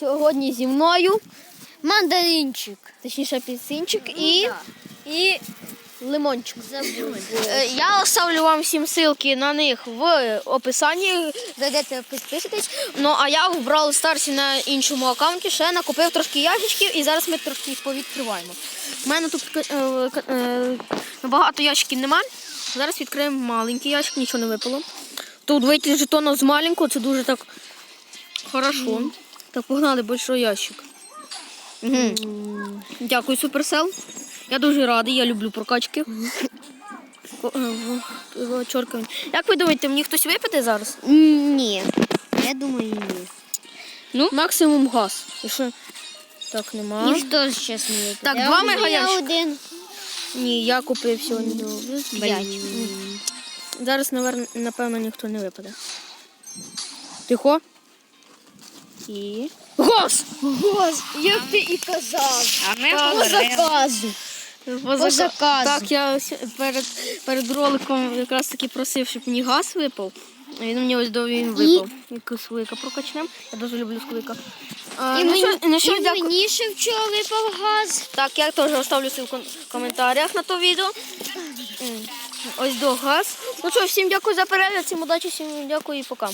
Сьогодні зі мною, Мандаринчик. точніше апельсинчик і, і лимончик. Е, Я оставлю вам всім ссылки на них в описанні. Зайдете, підписуйтесь. Ну а я в Brawl Stars на іншому аккаунті ще накупив трошки ящичків і зараз ми трошки їх повідкриваємо. У мене тут е, е, багато ящиків нема. Зараз відкриємо маленький ящик, нічого не випало. Тут вийти жетону з маленького, це дуже так хорошо. Так, погнали большой ящик. Угу. Дякую, Суперсел. Я дуже радий, я люблю прокачки. Ко- е, в- в- чоркання. Як ви думаєте, мені хтось випаде зараз? Ні. Я думаю, ні. Ну, максимум газ. І що? Так, нема. Ніхто зараз не випаде. Так, два мегаящика. Я один. Ні, я купив сьогодні. П'ять. Зараз, навер- напевно, ніхто не випаде. Тихо. І. Газ! Гос, як ти і казав. А ми По говорили. заказу. По По заказу. Так, я ось перед, перед роликом якраз таки просив, щоб мені газ випав. А Він мені ось до він випав. І склика прокачнем. Я дуже люблю склика. І ну, мені, що, ну, що, і дякую. мені ще вчора випав газ. Так, я теж оставлю ссылку в коментарях на то відео. М, Ось до газ. Ну що, всім дякую за перегляд, всім удачі, всім дякую і пока.